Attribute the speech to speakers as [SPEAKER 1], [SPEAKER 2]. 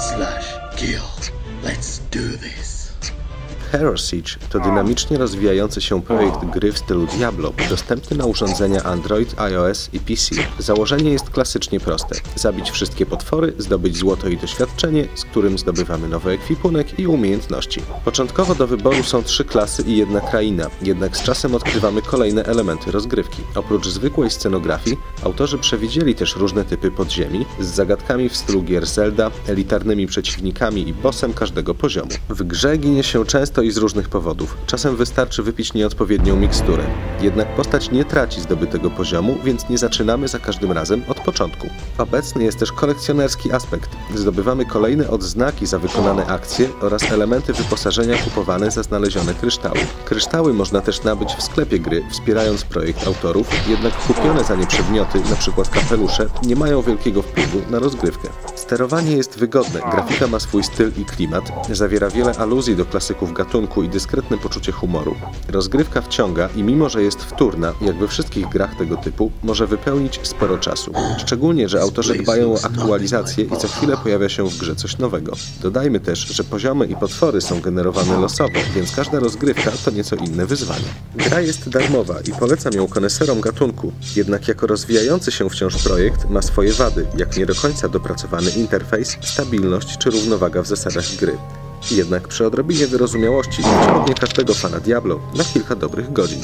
[SPEAKER 1] slash guild. Let's do this.
[SPEAKER 2] Hero Siege to dynamicznie rozwijający się projekt gry w stylu Diablo, dostępny na urządzenia Android, iOS i PC. Założenie jest klasycznie proste. Zabić wszystkie potwory, zdobyć złoto i doświadczenie, z którym zdobywamy nowy ekwipunek i umiejętności. Początkowo do wyboru są trzy klasy i jedna kraina, jednak z czasem odkrywamy kolejne elementy rozgrywki. Oprócz zwykłej scenografii, autorzy przewidzieli też różne typy podziemi, z zagadkami w stylu gier Zelda, elitarnymi przeciwnikami i bossem każdego poziomu. W grze ginie się często i z różnych powodów. Czasem wystarczy wypić nieodpowiednią miksturę. Jednak postać nie traci zdobytego poziomu, więc nie zaczynamy za każdym razem od początku. Obecny jest też kolekcjonerski aspekt. Zdobywamy kolejne odznaki za wykonane akcje oraz elementy wyposażenia kupowane za znalezione kryształy. Kryształy można też nabyć w sklepie gry, wspierając projekt autorów, jednak kupione za nie przedmioty, np. kapelusze, nie mają wielkiego wpływu na rozgrywkę. Sterowanie jest wygodne, grafika ma swój styl i klimat, zawiera wiele aluzji do klasyków gatunku i dyskretne poczucie humoru. Rozgrywka wciąga i mimo, że jest wtórna, jak we wszystkich grach tego typu, może wypełnić sporo czasu. Szczególnie, że autorzy dbają o aktualizację i co chwilę pojawia się w grze coś nowego. Dodajmy też, że poziomy i potwory są generowane losowo, więc każda rozgrywka to nieco inne wyzwanie. Gra jest darmowa i polecam ją koneserom gatunku, jednak jako rozwijający się wciąż projekt ma swoje wady, jak nie do końca dopracowany interfejs, stabilność czy równowaga w zasadach gry. Jednak przy odrobinie wyrozumiałości wciągnie każdego fana Diablo na kilka dobrych godzin.